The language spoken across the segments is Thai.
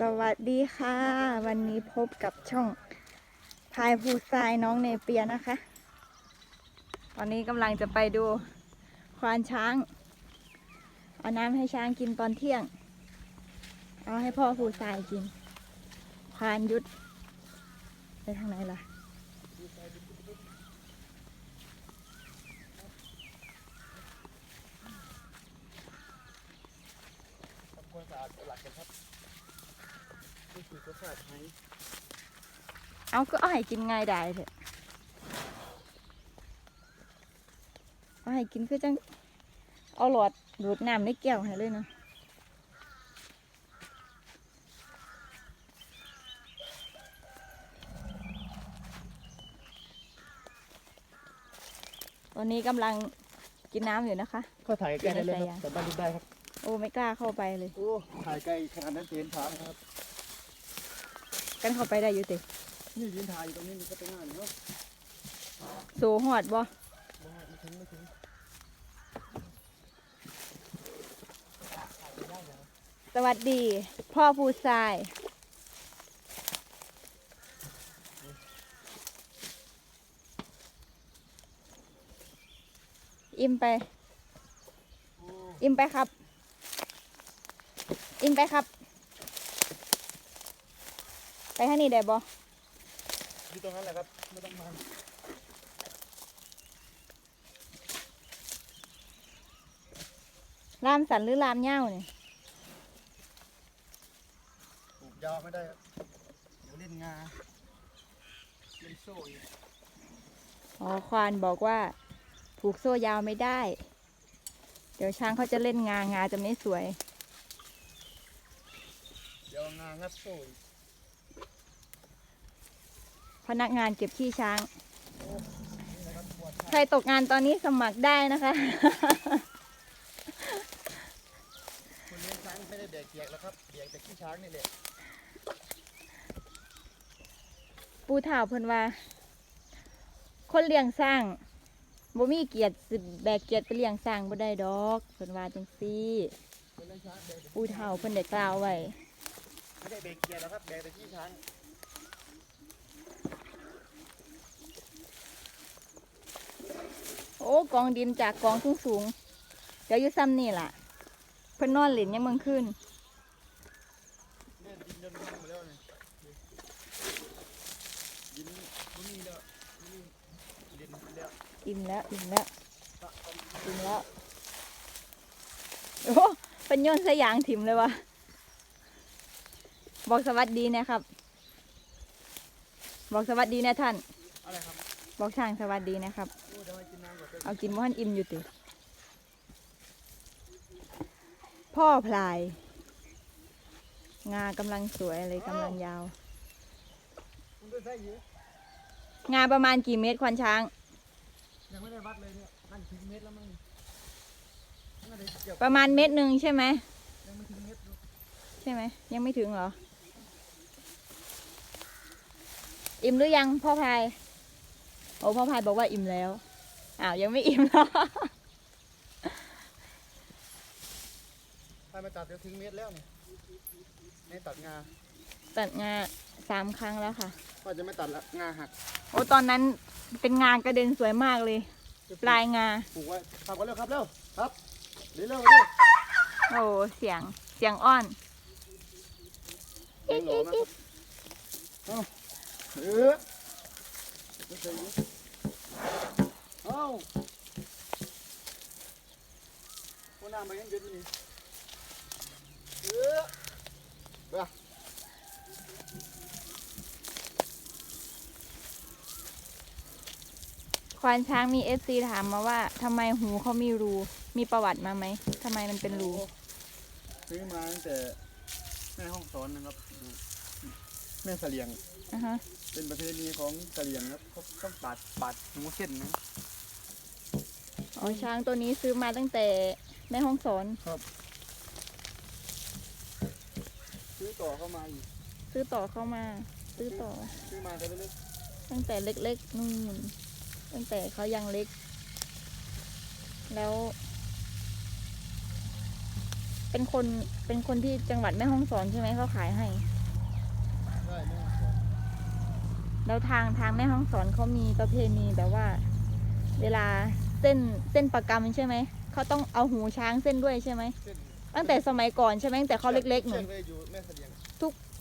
สวัสดีค่ะ วันนี้พบกับช่องพายภูทรายน้องเนเปียนะคะ ตอนนี้กำลังจะไปดูควานช้าง เอาน้ำให้ช้างกินตอนเที่ยง เอาให้พ่อภูทรายกิน ควานยุด ไปทางไหนล่ะ ทำความสะอาดหลักกันครับ นี่คือความสะอาดไหมเอาก็เอาให้กินง่ายได้เถอะเอาให้กินคือจัง เอาหลอดดูดน้ำในแก้วให้เลยเนาะตอนนี้กำลังกินน้ำอยู่นะคะก็ถ่ายใกล้ได้เลยครับแต่บ้านดูได้ครับ โอ้ไม่กล้าเข้าไปเลย โอ้ถ่ายไกลขนาดนั้นเห็นทางครับ กันเข้าไปได้อยู่ตินี่ยืนถ่ายอยู่ตรงนี้มันก็เป็นง่ายเนาะโซหอดบ่ไม่ถึงไม่ถึงสวัสดี พ่อผู้ชายอิ่มไปโอ้อิ่มไปครับ อิ่มไปครับไป ทางนี้ได้บ่อยู่ตรงนั้นแหละครับไม่ต้องมาลามสันหรือลามเง่าเนี่ยปลูกยาวไม่ได้ครับเดี๋ยวเล่นงาเล่นโซ่อีกอ๋อควานบอกว่าผูกโซ่ยาวไม่ได้ เดี๋ยวช้างเขาจะเล่นงางาจะไม่สวย เดี๋ยวงางัดโซ่อีก พนักงานเก็บขี้ช้างนี่นะครับปวดใครตกงานตอนนี้สมัครได้นะคะคนเลี้ยงช้างไม่ได้แบกเกียกแล้วครับแบกแต่ขี้ช้างนี่แหละปูถาวเพิ่นว่า คนเลี้ยงสร้างบ่มีเกียรติสิแบกเกียรติไปเลี้ยงสร้างบ่ได้ดอกเพิ่นว่าจังซี่คนเลี้ยงช้างแบกแต่ปูถาวเพิ่นได้กล่าวไว้ไม่ได้แบกเกียร์แล้วครับแบกแต่ขี้ช้าง โอ้กองดินจากกองสูงสูงๆเดี๋ยวอยู่ซ้ำนี่ล่ะ เพิ่นนอนเล่นยังเมืองขึ้นเนี่ยดินเดินลงมาแล้วเนี่ยดินมันมีแล้วนี่ดินแล้วอิ่มแล้วอิ่มแล้วอิ่มแล้วโอ้เป็นโยนสยางถิ่มเลยวะบอกสวัสดีนะครับ บอกสวัสดีนะท่านอะไรครับบอกช่างสวัสดีนะครับโอ้ เดี๋ยวให้กินน้ำก่อนเดี๋ยวเอากินว่าหันอิ่มอยู่ติ พ่อพลาย งากำลังสวยเลยกำลังยาวคุณด้วยไส้เยอะงาประมาณกี่เมตรควานช้าง ยังไม่ได้วัดเลยเนี่ยนั่นถึงเมตรแล้วมั้งน่าจะเกือบประมาณเมตรหนึ่งใช่ไหม ยังไม่ถึงเมตรลูกใช่ไหม ยังไม่ถึงเหรอ อิ่มหรือยังพ่อพาย โอ้พ่อพายบอกว่าอิ่มแล้ว อ้าวยังไม่อิ่มเหรอถ้าไม่ตัดเดี๋ยวถึงเมตรแล้วเนี่ยไม่ตัดงาตัดงาสามครั้งแล้วค่ะว่าจะไม่ตัดละงาหักโอ้ตอนนั้นเป็นงานกระเด็นสวยมากเลย ปลายงาปลูกไว้ทำกันเร็วครับเร็วครับเร็วเร็วเร็วโอ้เสียงเสียงอ้อนเร็วหล่อมากครับเอาเออไม่ใช่เย อะเอาหัวหน้ามายังเยอะอยู่นี่เออไปควานช้างมีเอฟซีถามมาว่าทำไมหูเขามีรู มีประวัติมาไหมทำไมมันเป็นรู ซื้อมาตั้งแต่แม่ห้องสอนนะครับอยู่แม่เสลียง อะฮะ เป็นประเพณีของเสลียงครับเขาต้องปาดปาดหูเส้นนะ อ๋อช้างตัวนี้ซื้อมาตั้งแต่แม่ห้องสอนซื้อต่อเข้ามาอีกซื้อต่อเข้ามา ซื้อต่อซื้อมาแต่เล็กตั้งแต่เล็กๆนู่นตั้งแต่เขายังเล็ก แล้ว เป็นคนเป็นคนที่จังหวัดแม่ฮ่องสอนใช่ไหมเขาขายให้ได้แม่สอนแล้วทางทางแม่ฮ่องสอนเขามีประเพณีแบบว่า เวลา เส้นเส้นประกำใช่ไหมเขาต้องเอาหูช้างเส้นด้วยใช่ไหมเส้นตั้งแต่สมัยก่อนใช่ไหมตั้งแต่เขาเล็กๆหนูชือไว้อยู่แม่เสลียง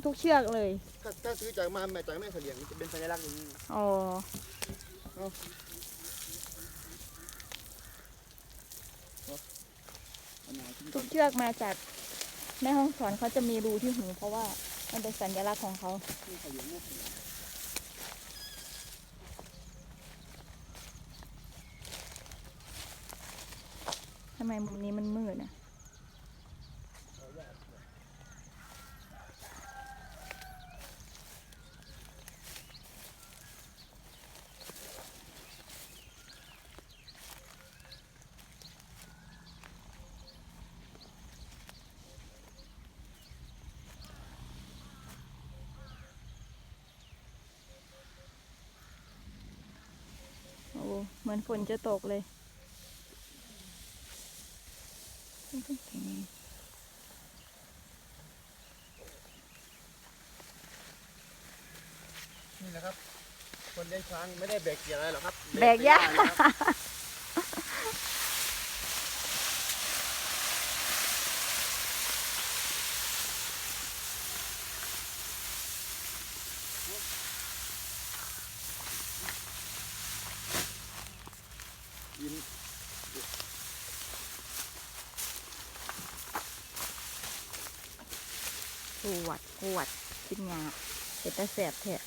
ทุกเชือกเลยถ้าถ้าซื้อจากมาแม่จากแม่เสลียงจะเป็นสัญลักษณ์อย่างนี้อ๋ออันไหนที่ทุกเชือกมาจากแม่ฮ่องสอนเขาจะมีรูที่หูเพราะว่ามันเป็นสัญลักษณ์ของเขา แม่เสลียงแม่เสลียงำไมมุมนี้มันมืดอะโอ้เหมือนฝนจะตกเลย นะครับ คนเลี้ยงช้างไม่ได้แบกเกียร์อะไรหรอกครับแบกหญ้าไปนะครับยินปวดปวดกินงาเห็ดแตะแสบแท้ะ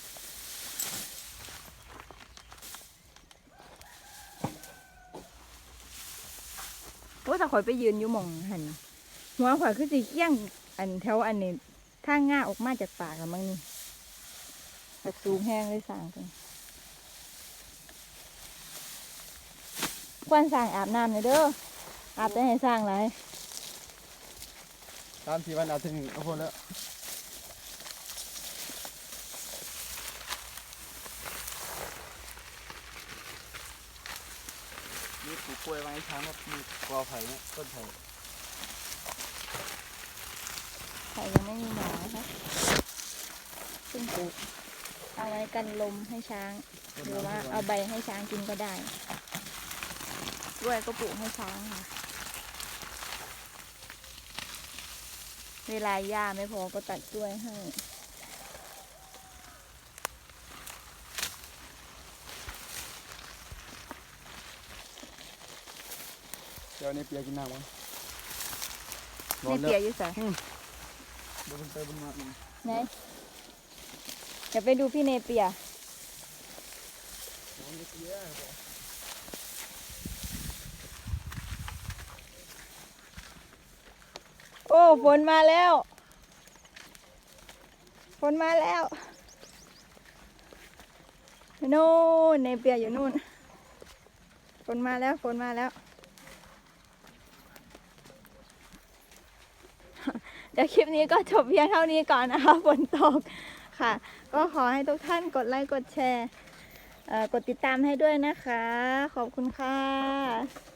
โอ้แต่ ข่อยไปยืนอยู่หมองหันหัวข่อยคือสีเขี้ยง อันแถวอันนี้ท่าง่าออกมาจากปากอะมั้งนี่แบบสูงแห้งเลยสั่งกันควรสั่งอาบน้ำเลยเด้ออาบได้ให้สร้างไรตามที่วันอาถึงเอาคนแล้ว ปลูกกล้วยไว้ให้ช้างครับมีกอไผ่เนี่ยต้นไผ่ไข่ยังไม่มีหนอนนะคะซึ่งปลูกเอาไว้กันลมให้ช้าง หรือว่าเอาใบให้ช้างกินก็ได้กล้วยก็ปลูกให้ช้างค่ะ เวลาหญ้าไม่พอก็ตัดกล้วยให้ เดี๋ยวนี้เปียกินน้ำมั้งไม่เปียกอยู่ใส่บนไปบนมาหนึ่งไหนอย่าไปดูพี่เนเปียน้องเปียบอกโอ้ฝนมาแล้วฝนมาแล้วนู่นเนเปียอยู่นู่นฝนมาแล้วฝนมาแล้ว เดี๋ยวคลิปนี้ก็จบเพียงเท่านี้ก่อนนะคะฝนตกค่ะ ก็ขอให้ทุกท่านกดไลค์กดแชร์กดติดตามให้ด้วยนะคะ ขอบคุณค่ะ